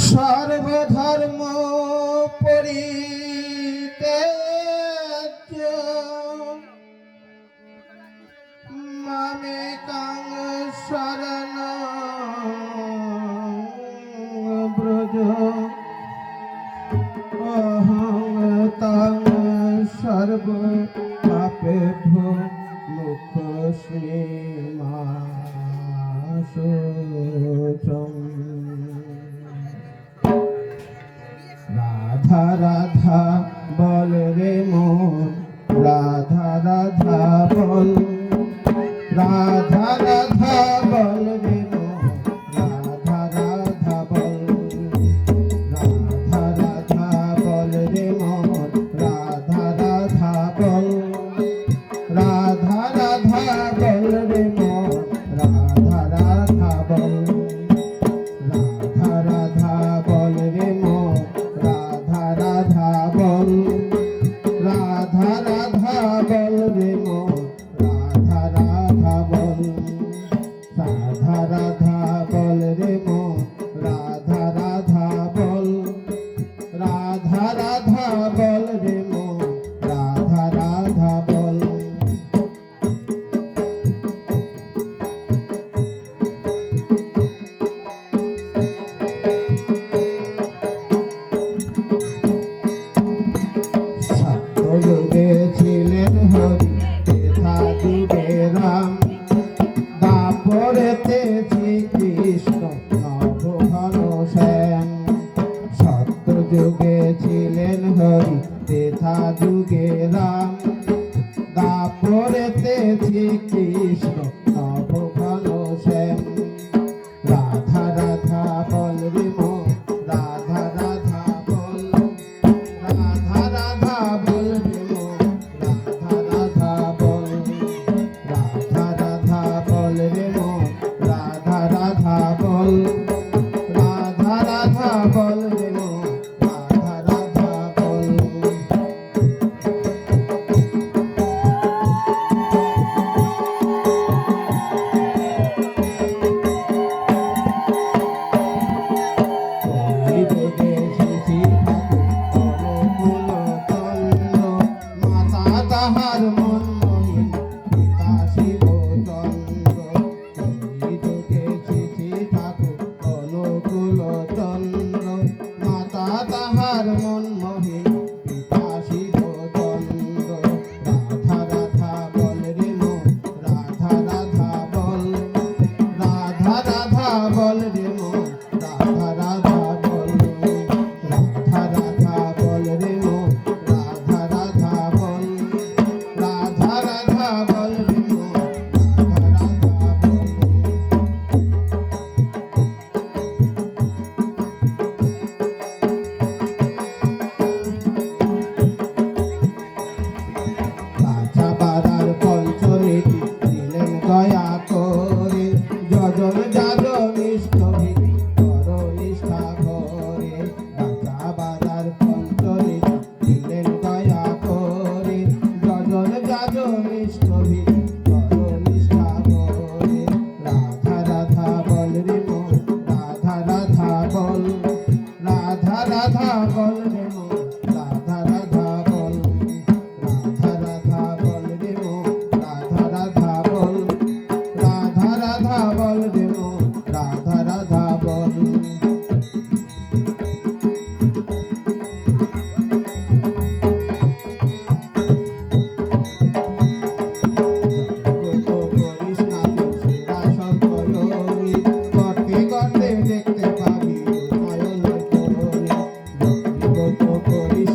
সর্বধর্ম পরিত্যাজ্য। মামে কাং শরণ ব্রজ। অহং সর্ব পাপে রাধা রাধা বল। রে মোর। রাধা রাধা, বল। রাধা রাধা, বল রে রাধা রাধা, বল। রে মো রাধা রাধা, বল। বলবে মন কৃষ্ণ নব ভালো শ্যাম রাধা রাধা বল রে মো, রাধা রাধা বল। রাধা রাধা বল রে মো, রাধা রাধা বল। রাধা রাধা বল রে মো, রাধা রাধা বল। রাধা রাধা বল poco, poco, poco.